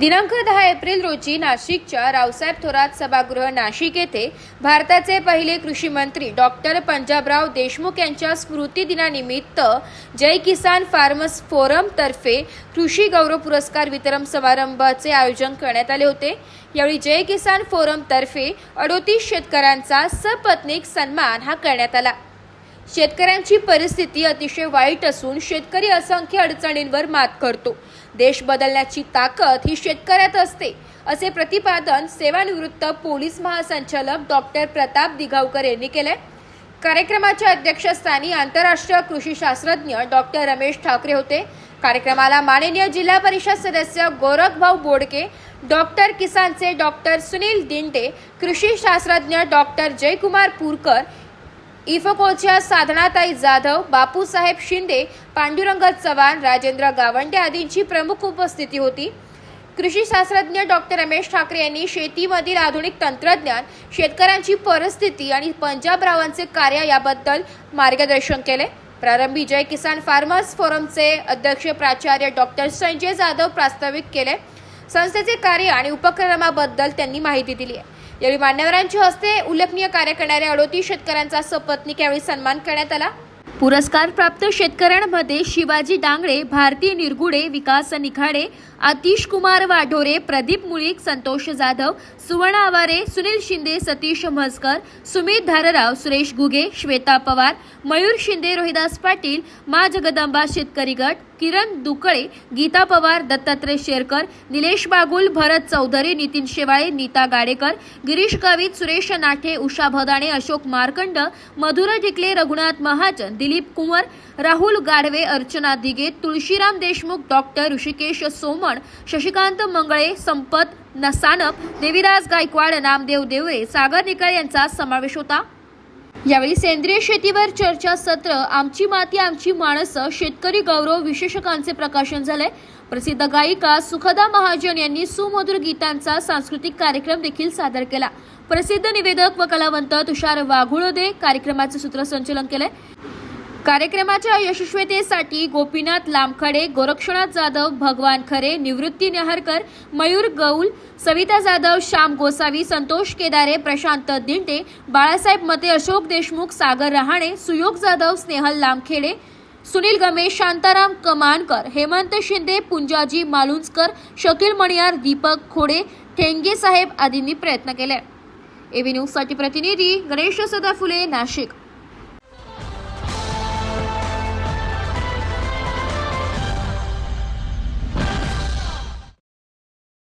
दिनांक दहा एप्रिल रोजी नाशिकच्या रावसाहेब थोरात सभागृह नाशिक येथे भारताचे पहिले कृषी मंत्री डॉक्टर पंजाबराव देशमुख यांच्या स्मृती दिनानिमित्त जय किसान फार्मर्स फोरम तर्फे कृषी गौरव पुरस्कार वितरण समारंभाचे आयोजन करण्यात आले होते. यावेळी जय किसान फोरम तर्फे अडोतीस शेतकऱ्यांचा सपत्नीक सन्मान हा करण्यात आला. शेतकऱ्यांची परिस्थिती अतिशय वाईट असून शेतकरी असंख्य अडचणींवर मात करतो. देश बदलण्याची ताकद ही शेतकऱ्यात असते असे प्रतिपादन सेवानिवृत्त पोलीस महासंचालक डॉक्टर प्रताप दिघावकर यांनी केले कार्यक्रमाच्या अध्यक्षस्थानी आंतरराष्ट्रीय कृषी शास्त्रज्ञ डॉक्टर रमेश ठाकरे होते. कार्यक्रमाला माननीय जिल्हा परिषद सदस्य गोरखभाऊ बोडके डॉक्टर किसानचे डॉक्टर सुनील दिंडे कृषी शास्त्रज्ञ डॉक्टर जयकुमार पूरकर इफकोच्या साधनाताई जाधव बापूसाहेब शिंदे पांडुरंग चव्हाण राजेंद्र गावंडे आदींची प्रमुख उपस्थिती होती. कृषी शास्त्रज्ञ डॉक्टर रमेश ठाकरे यांनी शेतीमधील आधुनिक तंत्रज्ञान शेतकऱ्यांची परिस्थिती आणि पंजाबरावांचे कार्य याबद्दल मार्गदर्शन केले. प्रारंभी जय किसान फार्मर्स फोरमचे अध्यक्ष प्राचार्य डॉक्टर संजय जाधव प्रास्ताविक केले. संस्थेचे कार्य आणि उपक्रमाबद्दल त्यांनी माहिती दिली आहे. यावेळी मान्यवरांच्या हस्ते उल्लेखनीय कार्य करणाऱ्या अडोतीस शेतकऱ्यांचा सपत्नीक यावेळी सन्मान करण्यात आला. पुरस्कार प्राप्त शेतकऱ्यांमध्ये शिवाजी डांगळे भारती निरगुडे विकास निखाडे आतिश कुमार वाढोरे प्रदीप मुळीक संतोष जाधव सुवर्ण आवारे सुनील शिंदे सतीश म्हसकर सुमित धारराव सुरेश गुगे श्वेता पवार मयूर शिंदे रोहिदास पाटील मा जगदंबा शेतकरी गट किरण दुकळे गीता पवार दत्तात्रय शेरकर निलेश बागुल भरत चौधरी नितीन शेवाळे नीता गाडेकर गिरीश गावित सुरेश नाठे उषा भदाणे अशोक मार्कंड मधुर ढिकले रघुनाथ महाजन दिलीप कुंवर राहुल गाढवे अर्चना दिगे तुळशीराम देशमुख डॉक्टर ऋषिकेश सोमण शशिकांत मंगळे संपत नसानप देविराज गायकवाड नामदेव देवरे सागर निकळ यांचा समावेश होता. यावेळी सेंद्रिय शेतीवर चर्चा सत्र आमची माती आमची माणसं शेतकरी गौरव विशेषकांचे प्रकाशन झाले प्रसिद्ध गायिका सुखदा महाजन यांनी सुमधुर गीतांचा सांस्कृतिक कार्यक्रम देखील सादर केला. प्रसिद्ध निवेदक व कलावंत तुषार वाघुळोदे कार्यक्रमाचे सूत्रसंचलन केले कार्यक्रमाच्या यशस्वीतेसाठी गोपीनाथ लामखडे गोरक्षनाथ जाधव भगवान खरे निवृत्ती नेहरकर मयूर गौल सविता जाधव श्याम गोसावी संतोष केदारे प्रशांत दिंडे बाळासाहेब मते अशोक देशमुख सागर रहाणे सुयोग जाधव स्नेहल लामखेडे सुनील गमेश शांताराम कमानकर हेमंत शिंदे पुंजाजी मालुंजकर शकील मणियार दीपक खोडे ठेंगे साहेब आदींनी प्रयत्न केले. एव्ही न्यूजसाठी प्रतिनिधी गणेश सदाफुले नाशिक.